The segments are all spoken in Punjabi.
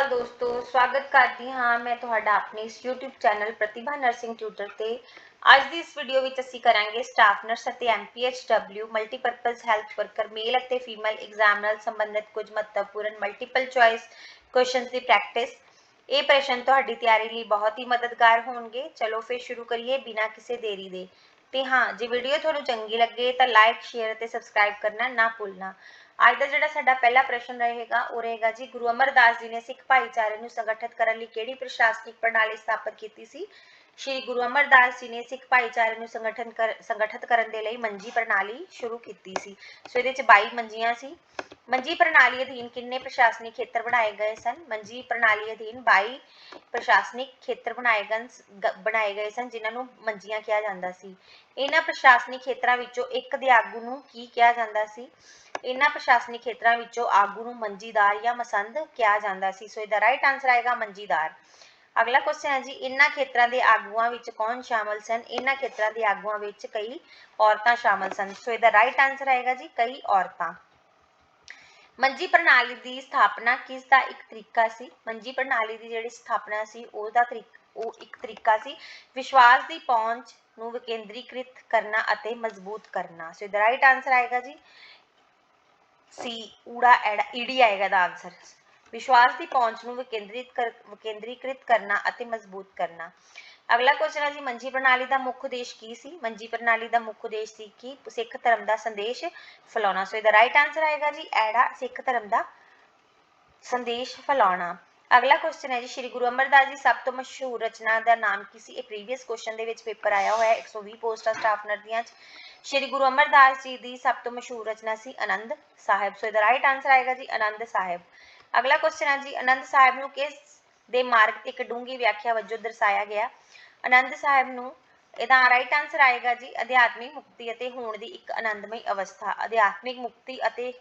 ਅਕਾਲ ਦੋਸਤੋ, ਸਵਾਗਤ ਕਰਦੀ ਹਾਂ ਮੈਂ ਤੁਹਾਡਾ ਆਪਣੇ ਇਸ YouTube channel Pratibha nursing tutor ਤੇ। ਅੱਜ ਦੀ ਇਸ ਵੀਡੀਓ ਵਿੱਚ ਅਸੀਂ ਕਰਾਂਗੇ ਸਟਾਫ ਨਰਸ ਅਤੇ MPHW multipurpose health worker male ਅਤੇ ਫੀਮੇਲ ਐਗਜ਼ਾਮ ਨਾਲ ਸੰਬੰਧਿਤ ਕੁਝ ਮਹੱਤਵਪੂਰਨ ਮਲਟੀਪਲ ਚੁਆਇਸ ਕੁਐਸਚਨਸ ਦੀ ਪ੍ਰੈਕਟਿਸ ਇਹ ਪ੍ਰਸ਼ਨ ਤੁਹਾਡੀ ਤਿਆਰੀ ਲਈ ਬਹੁਤ ਹੀ ਮਦਦਗਾਰ ਹੋਣਗੇ। ਚਲੋ ਫਿਰ ਸ਼ੁਰੂ ਕਰੀਏ ਬਿਨਾਂ ਕਿਸੇ ਦੇਰੀ ਦੇ। ਤੇ ਹਾਂ, ਜੇ ਵੀਡੀਓ ਤੁਹਾਨੂੰ ਚੰਗੀ ਲੱਗੇ ਤਾਂ ਲਾਈਕ ਸ਼ੇਅਰ ਅਤੇ ਸਬਸਕ੍ਰਾਈਬ ਕਰਨਾ ਨਾ ਭੁੱਲਣਾ। ਅੱਜ ਦਾ ਜਿਹੜਾ ਸਾਡਾ ਪਹਿਲਾ ਪ੍ਰਸ਼ਨ ਰਹੇਗਾ, ਉਹ ਰਹੇਗਾ ਜੀ, ਗੁਰੂ ਅਮਰਦਾਸ ਜੀ ਨੇ ਸਿੱਖ ਭਾਈਚਾਰੇ ਨੂੰ ਸੰਗਠਿਤ ਕਰਨ ਲਈ ਕਿਹੜੀ ਪ੍ਰਸ਼ਾਸਨਿਕ ਪ੍ਰਣਾਲੀ ਸਥਾਪਿਤ ਕੀਤੀ ਸੀ? ਸ਼੍ਰੀ ਗੁਰੂ ਅਮਰਦਾਸ ਜੀ ਨੇ ਸਿੱਖ ਭਾਈਚਾਰੇ ਨੂੰ ਸੰਗਠਨ ਸੰਗਠਿਤ ਕਰਨ ਦੇ ਲਈ ਮੰਜੀ ਪ੍ਰਣਾਲੀ ਸ਼ੁਰੂ ਕੀਤੀ ਸੀ। ਸੋ ਇਹਦੇ ਚ 22 ਮੰਜੀਆਂ ਸੀ। ਮੰਜੀ ਪ੍ਰਣਾਲੀ ਅਧੀਨ ਕਿੰਨੇ ਪ੍ਰਸ਼ਾਸਨਿਕ ਖੇਤਰ ਬਣਾਏ ਗਏ ਸਨ? ਮੰਜੀ ਪ੍ਰਣਾਲੀ ਅਧੀਨ 22 ਪ੍ਰਸ਼ਾਸਨਿਕ ਖੇਤਰ ਬਣਾਏ ਗਏ ਬਣਾਏ ਗਏ ਸਨ, ਜਿਨ੍ਹਾਂ ਨੂੰ ਮੰਜੀਆਂ ਕਿਹਾ ਜਾਂਦਾ ਸੀ। ਇਹਨਾਂ ਪ੍ਰਸ਼ਾਸਨਿਕ ਖੇਤਰਾਂ ਵਿੱਚੋਂ ਇੱਕ ਦੇ ਆਗੂ ਨੂੰ ਕੀ ਕਿਹਾ ਜਾਂਦਾ ਸੀ? ਇਹਨਾਂ ਪ੍ਰਸ਼ਾਸਨਿਕ ਖੇਤਰਾਂ ਵਿੱਚੋਂ ਆਗੂ ਨੂੰ ਮੰਜੀਦਾਰ ਜਾਂ ਮਸੰਦ ਕਿਹਾ ਜਾਂਦਾ ਸੀ। ਸੋ ਇਹਦਾ ਰਾਈਟ ਆਨਸਰ ਆਏਗਾ ਮੰਜੀਦਾਰ। ਅਗਲਾ ਕੁਐਸਚਨ ਹੈ ਜੀ, ਇਹਨਾਂ ਖੇਤਰਾਂ ਦੇ ਆਗੂਆਂ ਵਿੱਚ ਕੌਣ ਸ਼ਾਮਲ ਸਨ? ਇਹਨਾਂ ਖੇਤਰਾਂ ਦੇ ਆਗੂਆਂ ਵਿੱਚ ਕਈ ਔਰਤਾਂ ਸ਼ਾਮਲ ਸਨ। ਸੋ ਇਹਦਾ ਰਾਈਟ ਆਨਸਰ ਆਏਗਾ ਜੀ, ਕਈ ਔਰਤਾਂ। ਮੰਜੀ ਪ੍ਰਣਾਲੀ ਦੀ ਸਥਾਪਨਾ ਕਿਸ ਦਾ ਇੱਕ ਤਰੀਕਾ ਸੀ? ਮੰਜੀ ਪ੍ਰਣਾਲੀ ਦੀ ਜਿਹੜੀ ਸਥਾਪਨਾ ਸੀ, ਉਹਦਾ ਤਰੀਕ, ਉਹ ਇੱਕ ਤਰੀਕਾ ਸੀ। ਵਿਸ਼ਵਾਸ ਦੀ ਪਹੁੰਚ ਨੂੰ ਵਿਕੇਂਦਰੀਕ੍ਰਿਤ ਕਰਨਾ ਅਤੇ ਮਜ਼ਬੂਤ ਕਰਨਾ। ਸੋ ਇਹਦਾ ਰਾਈਟ ਆਨਸਰ ਆਏਗਾ ਜੀ ਸੀ, ਊੜਾ, ਐੜਾ ਈਡੀ ਆਏਗਾ ਦਾ ਆਨਸਰ ਵਿਸ਼ਵਾਸ ਦੀ ਪਹੁੰਚ ਨੂੰ ਵਿਕੇਂਦਰਿਤ ਵਿਕੇਂਦਰੀਕ੍ਰਿਤ ਕਰਨਾ ਅਤੇ ਮਜ਼ਬੂਤ ਕਰਨਾ। ਅਗਲਾ ਕੁਐਸਚਨ ਹੈ ਜੀ, ਮੰਜੀ ਪ੍ਰਣਾਲੀ ਦਾ ਮੁੱਖ ਉਦੇਸ਼ ਕੀ ਸੀ? ਮੰਜੀ ਪ੍ਰਣਾਲੀ ਦਾ ਮੁੱਖ ਉਦੇਸ਼ ਸੀ ਕਿ ਸਿੱਖ ਧਰਮ ਦਾ ਸੰਦੇਸ਼ ਫੈਲਾਉਣਾ। ਸੋ ਇਹਦਾ ਰਾਈਟ ਆਨਸਰ ਆਏਗਾ ਜੀ, ਐੜਾ, ਸਿੱਖ ਧਰਮ ਦਾ ਸੰਦੇਸ਼ ਫੈਲਾਉਣਾ। ਅਗਲਾ ਕੁਐਸਚਨ ਹੈ ਜੀ, ਸ਼੍ਰੀ ਗੁਰੂ ਅਮਰਦਾਸ ਜੀ ਸਭ ਤੋਂ ਮਸ਼ਹੂਰ ਰਚਨਾ ਦਾ ਨਾਮ ਕੀ ਸੀ? ਇਹ ਪ੍ਰੀਵੀਅਸ ਕੁਐਸਚਨ ਦੇ ਵਿੱਚ ਪੇਪਰ ਆਇਆ ਹੋਇਆ ਹੈ 120 ਪੋਸਟਾਂ ਸਟਾਫ ਨਰ ਦੀਆਂ 'ਚ। ਸ਼੍ਰੀ ਗੁਰੂ ਅਮਰਦਾਸ ਜੀ ਦੀ ਸਭ ਤੋਂ ਮਸ਼ਹੂਰ ਰਚਨਾ ਸੀ ਆਨੰਦ ਸਾਹਿਬ। ਸੋ ਇਹਦਾ ਰਾਈਟ ਆਨਸਰ ਆਏਗਾ ਜੀ ਆਨੰਦ ਸਾਹਿਬ। ਅਗਲਾ ਕੁਐਸਚਨ ਹੈ ਜੀ, ਆਨੰਦ ਸਾਹਿਬ ਨੂੰ ਕਿਸ ਦੇ ਮਾਰਗ ਤੇ ਇੱਕ ਡੂੰਗੀ ਵਿਆਖਿਆ ਵਜੋਂ ਦਰਸਾਇਆ ਗਿਆ? ਆਨੰਦ ਸਾਹਿਬ ਨੂੰ ਇਹਦਾ ਰਾਈਟ ਆਨਸਰ ਆਏਗਾ ਜੀ, ਅਧਿਆਤਮਿਕ ਮੁਕਤੀ ਅਤੇ ਹੋਣ ਦੀ ਇੱਕ ਆਨੰਦਮਈ ਅਵਸਥਾ। ਅਧਿਆਤਮਿਕ ਮੁਕਤੀ ਅਤੇ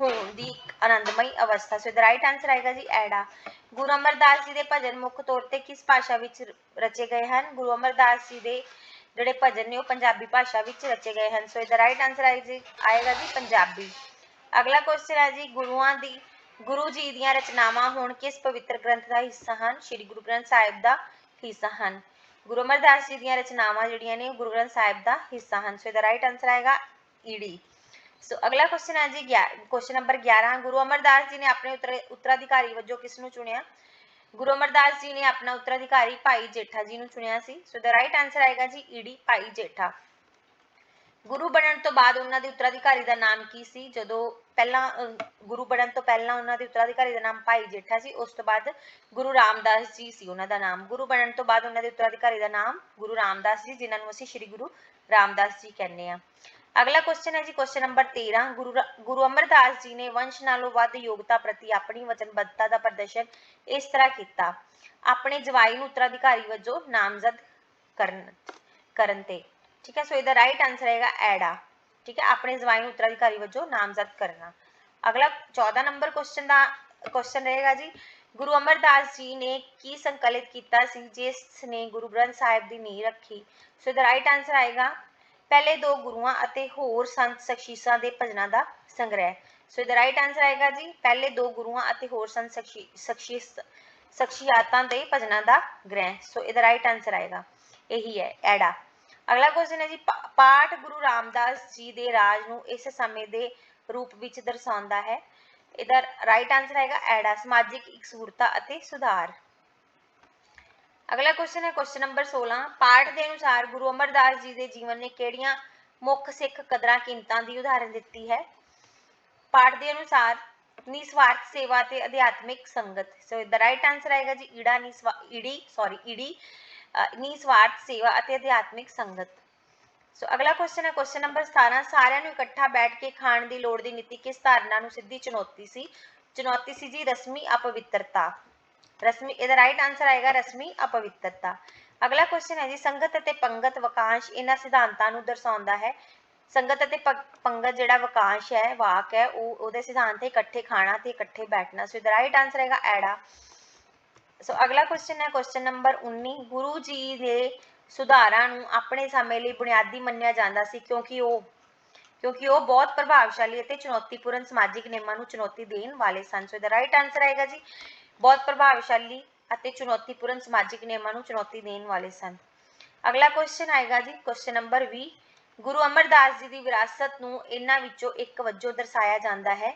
ਹੋਣ ਦੀ ਇੱਕ ਆਨੰਦਮਈ ਅਵਸਥਾ। ਸੋ ਇਹਦਾ ਰਾਈਟ ਆਨਸਰ ਆਏਗਾ ਜੀ ਐੜਾ ਗੁਰੂ ਅਮਰਦਾਸ ਜੀ ਦੇ ਭਜਨ ਮੁੱਖ ਤੌਰ ਤੇ ਕਿਸ ਭਾਸ਼ਾ ਵਿੱਚ ਰਚੇ ਗਏ ਹਨ? ਗੁਰੂ ਅਮਰਦਾਸ ਜੀ ਦੇ ਜਿਹੜੇ ਭਜਨ ਨੇ ਉਹ ਪੰਜਾਬੀ ਭਾਸ਼ਾ ਵਿੱਚ ਰਚੇ ਗਏ ਹਨ। ਸੋ ਇਹਦਾ ਰਾਈਟ ਆਨਸਰ ਆਏਗਾ ਜੀ ਪੰਜਾਬੀ। ਅਗਲਾ ਕੁਐਸਚਨ ਹੈ ਜੀ, ਗੁਰੂਆਂ ਦੀ, ਗੁਰੂ ਜੀ ਦੀਆਂ ਰਚਨਾਵਾਂ ਹੁਣ ਕਿਸ ਪਵਿੱਤਰ ਗ੍ਰੰਥ ਦਾ ਹਿੱਸਾ ਹਨ? ਸ੍ਰੀ ਗੁਰੂ ਗ੍ਰੰਥ ਸਾਹਿਬ ਦਾ ਹਿੱਸਾ ਹਨ। ਗੁਰੂ ਅਮਰਦਾਸ ਜੀ ਦੀਆਂ ਰਚਨਾਵਾਂ ਜਿਹੜੀਆਂ ਨੇ ਗੁਰੂ ਗ੍ਰੰਥ ਸਾਹਿਬ ਦਾ ਹਿੱਸਾ ਹਨ। ਸੋ ਇਹਦਾ ਰਾਈਟ ਆਨਸਰ ਆਏਗਾ ਈਡੀ ਸੋ ਅਗਲਾ ਕੁਐਸਚਨ ਹੈ ਜੀ ਕੁਐਸਚਨ ਨੰਬਰ 11 ਗੁਰੂ ਅਮਰਦਾਸ ਜੀ ਨੇ ਆਪਣੇ ਉੱਤਰ, ਉੱਤਰਾਧਿਕਾਰੀ ਵਜੋਂ ਕਿਸ ਨੂੰ ਚੁਣਿਆ? ਗੁਰੂ ਅਮਰਦਾਸ ਜੀ ਨੇ ਆਪਣਾ ਉੱਤਰਾਧਿਕਾਰੀ ਭਾਈ ਜੇਠਾ ਜੀ ਨੂੰ ਚੁਣਿਆ ਸੀ। ਸੋ ਦਾ ਰਾਈਟ ਆਨਸਰ ਆਏਗਾ ਜੀ ਈਡੀ ਭਾਈ ਜੇਠਾ। ਗੁਰੂ ਬਣਨ ਤੋਂ ਬਾਅਦ ਉਹਨਾਂ ਦੇ ਉੱਤਰਾਧਿਕਾਰੀ ਦਾ ਨਾਮ ਕੀ ਸੀ? ਜਦੋਂ ਪਹਿਲਾਂ ਗੁਰੂ ਬਣਨ ਤੋਂ ਪਹਿਲਾਂ ਉਹਨਾਂ ਦੇ ਉੱਤਰਾਧਿਕਾਰੀ ਦਾ ਨਾਮ ਭਾਈ ਜੇਠਾ ਸੀ, ਉਸ ਤੋਂ ਬਾਅਦ ਗੁਰੂ ਰਾਮਦਾਸ ਜੀ ਸੀ ਉਹਨਾਂ ਦਾ ਨਾਮ। ਗੁਰੂ ਬਣਨ ਤੋਂ ਬਾਅਦ ਉਹਨਾਂ ਦੇ ਉੱਤਰਾਧਿਕਾਰੀ ਦਾ ਨਾਮ ਗੁਰੂ ਰਾਮਦਾਸ ਜੀ, ਜਿਨ੍ਹਾਂ ਨੂੰ ਅਸੀਂ ਸ੍ਰੀ ਗੁਰੂ ਰਾਮਦਾਸ ਜੀ ਕਹਿੰਦੇ ਆ ਅਗਲਾ ਕੁਐਸਚਨ ਹੈ ਜੀ ਕੁਐਸਚਨ ਨੰਬਰ 13 ਗੁਰੂ ਗੁਰੂ ਅਮਰਦਾਸ ਜੀ ਨੇ ਵੰਸ਼ ਨਾਲੋਂ ਵੱਧ ਯੋਗਤਾ ਪ੍ਰਤੀ ਆਪਣੀ ਵਚਨਬੱਧਤਾ ਦਾ ਪ੍ਰਦਰਸ਼ਨ ਇਸ ਤਰ੍ਹਾਂ ਕੀਤਾ। ਆਪਣੇ ਜਵਾਈ ਨੂੰ ਉੱਤਰਾਧਿਕਾਰੀ ਵਜੋਂ ਨਾਮਜ਼ਦ ਕਰਨ ਕਰਨ ਤੇ। ਠੀਕ ਹੈ ਸੋ ਇਹਦਾ ਰਾਈਟ ਆਨਸਰ ਆਏਗਾ ਐੜਾ। ਠੀਕ ਹੈ, ਆਪਣੇ ਜਵਾਈ ਨੂੰ ਉੱਤਰਾਧਿਕਾਰੀ ਵਜੋਂ ਨਾਮਜ਼ਦ ਕਰਨਾ। ਅਗਲਾ 14 ਨੰਬਰ ਕੁਐਸਚਨ ਦਾ ਕੁਐਸਚਨ ਰਹੇਗਾ ਜੀ। ਗੁਰੂ ਅਮਰਦਾਸ ਜੀ ਨੇ ਕੀ ਸੰਕਲਿਤ ਕੀਤਾ ਸੀ, ਜਿਸ ਨੇ ਗੁਰੂ ਗ੍ਰੰਥ ਸਾਹਿਬ ਦੀ ਨੀਂਹ ਰੱਖੀ? ਸੋ ਇਹਦਾ ਰਾਈਟ ਆਨਸਰ ਆਏਗਾ ਪਹਿਲੇ ਦੋ ਗੁਰੂਆਂ ਅਤੇ ਹੋਰ ਸੰਤ ਸ਼ਖਸੀਸਾਂ ਦੇ ਭਜਨਾਂ ਦਾ ਸੰਗ੍ਰਹਿ ਸੋ ਇਹਦਾ ਰਾਈਟ ਆਨਸਰ ਆਏਗਾ ਜੀ। ਪਹਿਲੇ ਦੋ ਗੁਰੂਆਂ ਅਤੇ ਹੋਰ ਸੰਤ ਸ਼ਖਸੀਸ ਸ਼ਖਸੀਅਤਾਂ ਦੇ ਭਜਨਾਂ ਦਾ ਗ੍ਰਹਿ ਸੋ ਇਹਦਾ ਰਾਈਟ ਆਨਸਰ ਆਏਗਾ। ਇਹੀ ਹੈ ਐੜਾ ਅਗਲਾ ਕੁਐਸਚਨ ਹੈ ਜੀ ਪਾਠ ਗੁਰੂ ਰਾਮਦਾਸ ਜੀ ਦੇ ਰਾਜ ਨੂੰ ਇਸ ਸਮੇਂ ਦੇ ਰੂਪ ਵਿੱਚ ਦਰਸਾਉਂਦਾ ਹੈ। ਇਹਦਾ ਰਾਈਟ ਆਨਸਰ ਆਏਗਾ ਐੜਾ ਸਮਾਜਿਕ ਇਕਸੂਰਤਾ ਅਤੇ ਸੁਧਾਰ। ਅਗਲਾ ਕੁਐਸਚਨ ਹੈ ਕੁਐਸਚਨ ਨੰਬਰ 16 ਪਾਠ ਦੇ ਅਨੁਸਾਰ ਗੁਰੂ ਅਮਰਦਾਸ ਜੀ ਦੇ ਜੀਵਨ ਨੇ ਕਿਹੜੀਆਂ ਮੁੱਖ ਸਿੱਖ ਕਦਰਾਂ, ਕੀਮਤਾਂ ਦੀ ਉਦਾਹਰਣ ਦਿੱਤੀ ਹੈ? ਪਾਠ ਦੇ ਅਨੁਸਾਰ ਨਿਸਵਾਰਥ ਸੇਵਾ ਤੇ ਅਧਿਆਤਮਿਕ ਸੰਗਤ। ਸੋ ਇਹਦਾ ਰਾਈਟ ਆਨਸਰ ਆਏਗਾ ਜੀ, ਈੜਾ ਨਿਸਵਾ, ਈੜੀ ਸੌਰੀ ਈੜੀ ਨਿਸਵਾਰਥ ਸੇਵਾ ਅਤੇ ਅਧਿਆਤਮਿਕ ਸੰਗਤ। ਸੋ ਅਗਲਾ ਕੁਐਸਚਨ ਹੈ ਕੁਐਸਚਨ ਨੰਬਰ 17 ਸਾਰਿਆਂ ਨੂੰ ਇਕੱਠਾ ਬੈਠ ਕੇ ਖਾਣ ਦੀ ਲੋੜ ਦੀ ਨੀਤੀ ਕਿਸ ਧਾਰਨਾ ਨੂੰ ਸਿੱਧੀ ਚੁਣੌਤੀ ਸੀ? ਚੁਣੌਤੀ ਸੀ ਜੀ ਰਸਮੀ ਅਪਵਿੱਤਰਤਾ। ਰਸਮੀ ਇਹਦਾ ਰਾਈਟ ਆਨਸਰ ਆਏਗਾ ਰਸਮੀ ਅਪਵਿੱਤਰਤਾ ਅਗਲਾ ਕੁਐਸਚਨ ਹੈ ਜੀ ਸੰਗਤ ਅਤੇ ਪੰਗਤ ਵਾਕਾਂਸ਼ ਇਹਨਾਂ ਸਿਧਾਂਤਾਂ ਨੂੰ ਦਰਸਾਉਂਦਾ ਹੈ ਸੰਗਤ ਅਤੇ ਪੰਗਤ ਜਿਹੜਾ ਵਾਕਾਂਸ਼ ਹੈ ਵਾਕ ਹੈ ਉਹ ਉਹਦੇ ਸਿਧਾਂਤ ਹੈ ਇਕੱਠੇ ਖਾਣਾ ਤੇ ਇਕੱਠੇ ਬੈਠਣਾ ਸੋ ਇਹਦਾ ਰਾਈਟ ਆਨਸਰ ਹੈਗਾ ਐੜਾ ਸੋ ਅਗਲਾ ਕੁਐਸਚਨ ਹੈ ਕੁਐਸਚਨ ਨੰਬਰ 19 ਗੁਰੂ ਜੀ ਦੇ ਸੁਧਾਰਾਂ ਨੂੰ ਆਪਣੇ ਸਮੇਂ ਲਈ ਬੁਨਿਆਦੀ ਮੰਨਿਆ ਜਾਂਦਾ ਸੀ ਕਿਉਂਕਿ ਉਹ ਕਿਉਂਕਿ ਉਹ ਬਹੁਤ ਪ੍ਰਭਾਵਸ਼ਾਲੀ ਅਤੇ ਚੁਣੌਤੀਪੂਰਨ ਸਮਾਜਿਕ ਨਿਯਮਾਂ ਨੂੰ ਚੁਣੌਤੀ ਦੇਣ ਵਾਲੇ ਸਨ ਸੋ ਇਹਦਾ ਰਾਈਟ ਆਨਸਰ ਆਏਗਾ ਜੀ ਬਹੁਤ ਪ੍ਰਭਾਵਸ਼ਾਲੀ ਅਤੇ ਚੁਣੌਤੀਪੂਰਨ ਸਮਾਜਿਕ ਨਿਯਮਾਂ ਨੂੰ ਚੁਣੌਤੀ ਦੇਣ ਵਾਲੇ ਸਨ। ਅਗਲਾ ਕੁਐਸਚਨ ਆਏਗਾ ਜੀ ਕੁਐਸਚਨ ਨੰਬਰ 20 ਗੁਰੂ ਅਮਰਦਾਸ ਜੀ ਦੀ ਵਿਰਾਸਤ ਨੂੰ ਇਹਨਾਂ ਵਿੱਚੋਂ ਇੱਕ ਵਜੋਂ ਦਰਸਾਇਆ ਜਾਂਦਾ ਹੈ।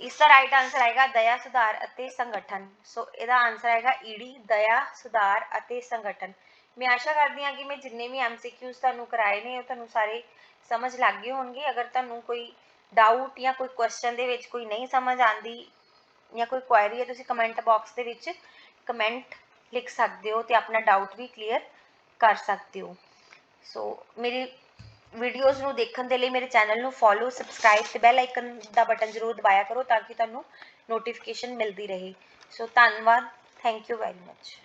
ਇਸ ਦਾ ਰਾਈਟ ਆਨਸਰ ਆਏਗਾ, ਦਇਆ, ਸੁਧਾਰ ਅਤੇ ਸੰਗਠਨ। ਸੋ ਇਹਦਾ ਆਨਸਰ ਆਏਗਾ ਈਡੀ ਦਇਆ, ਸੁਧਾਰ ਅਤੇ ਸੰਗਠਨ। ਮੈਂ ਆਸ਼ਾ ਕਰਦੀ ਹਾਂ ਕਿ ਮੈਂ ਜਿੰਨੇ ਵੀ ਐਮਸੀਕਿਊਜ਼ ਤੁਹਾਨੂੰ ਕਰਾਏ ਨੇ, ਉਹ ਤੁਹਾਨੂੰ ਸਾਰੇ ਸਮਝ ਲੱਗ ਗਏ ਹੋਣਗੇ। ਅਗਰ ਤੁਹਾਨੂੰ ਕੋਈ ਡਾਊਟ ਜਾਂ ਕੋਈ ਕੁਐਸਚਨ ਦੇ ਵਿੱਚ ਕੋਈ ਨਹੀਂ ਸਮਝ ਆਂਦੀ ਜਾਂ ਕੋਈ ਕੁਐਰੀ ਹੈ, ਤੁਸੀਂ ਕਮੈਂਟ ਬਾਕਸ ਦੇ ਵਿੱਚ ਕਮੈਂਟ ਲਿਖ ਸਕਦੇ ਹੋ ਤੇ ਆਪਣਾ ਡਾਊਟ ਵੀ ਕਲੀਅਰ ਕਰ ਸਕਦੇ ਹੋ। ਸੋ ਮੇਰੀ ਵੀਡੀਓਜ਼ ਨੂੰ ਦੇਖਣ ਦੇ ਲਈ ਮੇਰੇ ਚੈਨਲ ਨੂੰ ਫੋਲੋ ਸਬਸਕ੍ਰਾਈਬ ਤੇ ਬੈਲ ਆਈਕਨ ਦਾ ਬਟਨ ਜ਼ਰੂਰ ਦਬਾਇਆ ਕਰੋ ਤਾਂ ਕਿ ਤੁਹਾਨੂੰ ਨੋਟੀਫਿਕੇਸ਼ਨ ਮਿਲਦੀ ਰਹੇ। ਸੋ ਧੰਨਵਾਦ ਥੈਂਕ ਯੂ ਵੈਰੀ ਮੱਚ